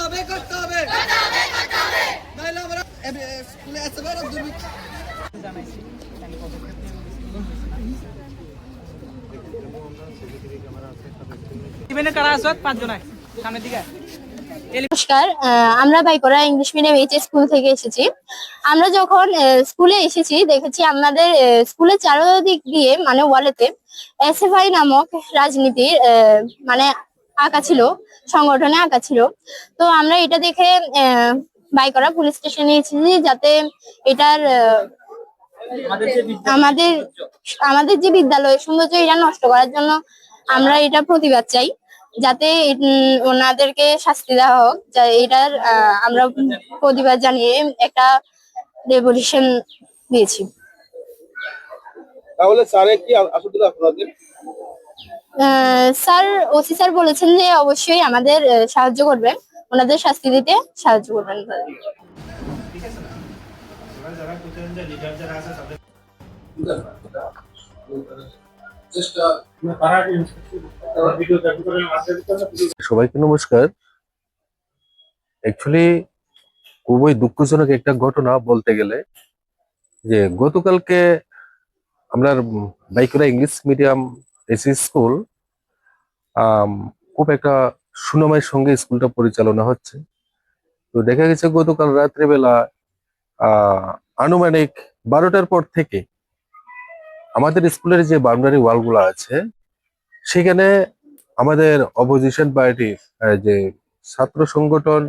হবে করতে হবে নাইলে আমরা এ- স্কুলে আসতে পারো দুর্নীতি ইভেনে কারা আসত পাঁচজন সামনের দিকে নমস্কার আহ, আমরা Baikara English medium H school থেকে এসেছি। আমরা যখন আহ, স্কুলে এসেছি দেখেছি আমাদের স্কুলের চারদিক দিয়ে মানে ওয়ালেতে এসএফআই নামক রাজনীতির আহ, মানে আঁকা ছিল সংগঠনে আঁকা ছিল। তো আমরা এটা দেখে আহ, বাইকরা পুলিশ স্টেশনে এসেছি যাতে এটার আমাদের আমাদের যে বিদ্যালয়ের সৌন্দর্য এটা নষ্ট করার জন্য আমরা এটা প্রতিবাদ চাই। যাতে ওনাদেরকে শাস্তি দেওয়া হোক যা এটার আহ, আমরা প্রতিবাদ জানিয়ে একটা রেভলিউশন দিয়েছি। তাহলে স্যারে কি আসলে আপনাদের? আহ, স্যার ওসি স্যার বলেছেন যে অবশ্যই আমাদের সাহায্য করবেন। ওনাদের শাস্তি দিতে সাহায্য করবেন সবাইকে নমস্কার। অ্যাকচুয়ালি খুবই দুঃখজনক একটা ঘটনা বলতে গেলে যে, গতকালকে আমরা বাইকুরা ইংলিশ মিডিয়াম এসি স্কুল খুব একটা সুনামের সঙ্গে স্কুলটা পরিচালনা হচ্ছে। তো দেখা গেছে গতকাল রাত্রেবেলা আহ আনুমানিক বারোটার পর থেকে আমাদের স্কুলের যে বাউন্ডারি ওয়ালগুলো আছে সেখানে আমাদের অপোজিশন পার্টি যে ছাত্র সংগঠন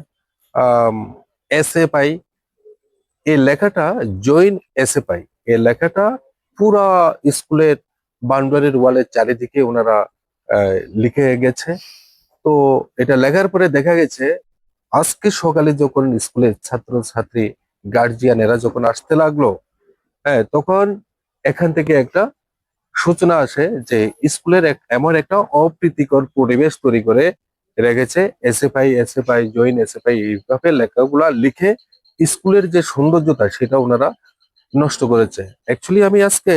এস এ পাই এই লেখাটা জয়েন এস এ পাই এই লেখাটা পুরা স্কুলের বাউন্ডারির ওয়ালের চারিদিকে ওনারা লিখে গেছে। তো এটা লেখার পরে দেখা গেছে, আজকে সকালে যখন স্কুলের ছাত্র ছাত্রী গার্জিয়ান এরা যখন আসতে লাগল হ্যাঁ তখন এখান থেকে একটা সূচনা আসে যে স্কুলের এমন একটা অপ্রীতিকর পরিবেশ তৈরি করে রেখেছে এসএফআই এসএফআই, জয়েন এসএফআই এইভাবে লেখাগুলা লিখে স্কুলের যে সৌন্দর্যতা, সেটা ওনারা নষ্ট করেছে। অ্যাকচুয়ালি আমি আজকে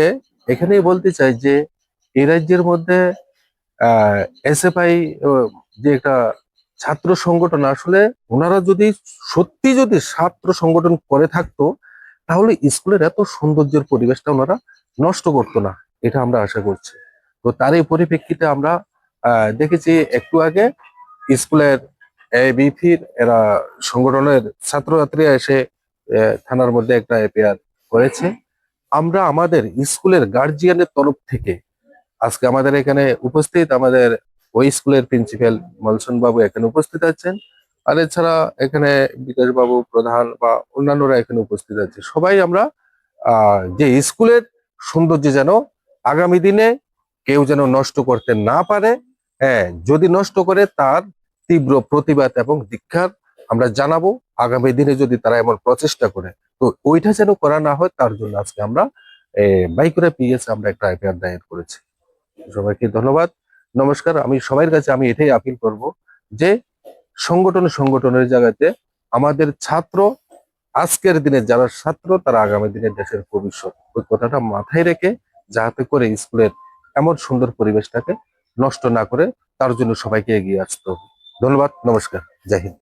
এখানেই বলতে চাই যে এই রাজ্যের মধ্যে এসএফআই যে একটা ছাত্র সংগঠন, আসলে ওনারা যদি সত্যি যদি ছাত্র সংগঠন করে থাকতো, তাহলে স্কুলের এত সৌন্দর্যের পরিবেশটা ওনারা নষ্ট করতো না। এটা আমরা আশা করছি। তো তার এই পরিপ্রেক্ষিতে আমরা দেখেছি একটু আগে স্কুলের বিফির এরা সংগঠনের ছাত্রছাত্রীরা এসে থানার মধ্যে একটা এফআইআর করেছে। আমরা আমাদের স্কুলের গার্জিয়ানের তরফ থেকে, আজকে আমাদের এখানে উপস্থিত আমাদের ওই স্কুলের প্রিন্সিপাল মলসন বাবু এখানে উপস্থিত আছেন। আর এছাড়া এখানে বিকাশ বাবু প্রধান বা অন্যান্যরা এখানে উপস্থিত আছে। সবাই আমরা যে স্কুলের সৌন্দর্য যেন আগামী দিনে কেউ যেন নষ্ট করতে না পারে হ্যাঁ যদি নষ্ট করে তার তীব্র প্রতিবাদ এবং দীক্ষার আমরা জানাব। আগামী দিনে যদি তারা এমন প্রচেষ্টা করে, তো ওইটা যেন করা না হয়, তার জন্য আজকে আমরা বাইকুরা পিএস আমরা একটা এফআইআর দায়ের করেছি। সবাইকে ধন্যবাদ। নমস্কার। আমি সবার কাছে আমি এটাই আপিল করব যে, সংগঠন সংগঠনের জায়গাতে আমাদের ছাত্র, আজকের দিনে যারা ছাত্র, তারা আগামী দিনে দেশের ভবিষ্যৎ। ওই কথাটা মাথায় রেখে যাতে করে স্কুলের এমন সুন্দর পরিবেশটাকে নষ্ট না করে তার জন্য সবাইকে এগিয়ে আসতে হবে। ধন্যবাদ, নমস্কার, জয় হিন্দ।